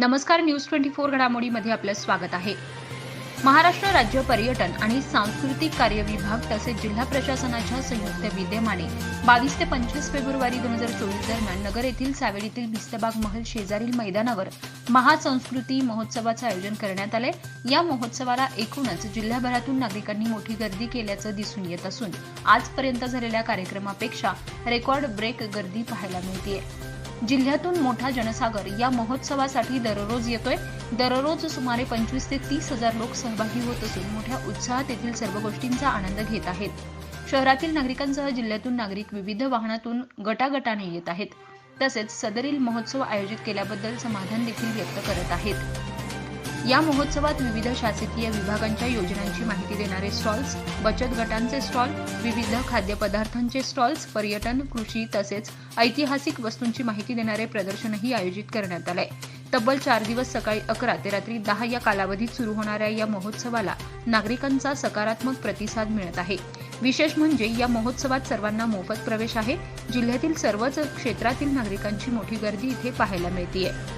नमस्कार news twenty four घडामोडीमध्ये आपलं स्वागत आहे. महाराष्ट्र राज्य पर्यटन आणि सांस्कृतिक कार्य विभाग तसेच जिल्हा प्रशासनाच्या संयुक्त विद्यमाने बावीस ते पंचवीस फेब्रुवारी दोन हजार चोवीस दरम्यान नगर येथील सावेडीतील भिस्तबाग महल शेजारील मैदानावर महासंस्कृती महोत्सवाचं आयोजन करण्यात आलंय या महोत्सवाला एकूणच जिल्ह्याभरातून नागरिकांनी मोठी गर्दी केल्याचं दिसून येत असून आजपर्यंत झालेल्या कार्यक्रमापेक्षा रेकॉर्ड ब्रेक गर्दी पाहायला मिळतीये. जिल्ह्यातून मोठा जनसागर या महोत्सवासाठी दररोज येतोय. दररोज सुमारे पंचवीस ते तीस हजार लोक सहभागी होत असून मोठ्या उत्साहात येथील सर्व गोष्टींचा आनंद घेत आहेत. शहरातील नागरिकांसह जिल्ह्यातून नागरिक विविध वाहनातून गटागटाने येत आहेत. तसेच सदरील महोत्सव आयोजित केल्याबद्दल समाधान देखील व्यक्त करत आहेत. या महोत्सवात विविध शासकीय विभागांच्या योजनांची माहिती देणारे स्टॉल्स बचत गटांचे स्टॉल विविध खाद्यपदार्थांचे स्टॉल्स पर्यटन कृषी तसेच ऐतिहासिक वस्तूंची माहिती देणारे प्रदर्शनही आयोजित करण्यात आलंय तब्बल चार दिवस सकाळी अकरा ते रात्री दहा या कालावधीत सुरू होणाऱ्या या महोत्सवाला नागरिकांचा सकारात्मक प्रतिसाद मिळत आहे. विशेष म्हणजे या महोत्सवात सर्वांना मोफत प्रवेश आहे. जिल्ह्यातील सर्वच क्षेत्रातील नागरिकांची मोठी गर्दी इथे पाहायला मिळतीये.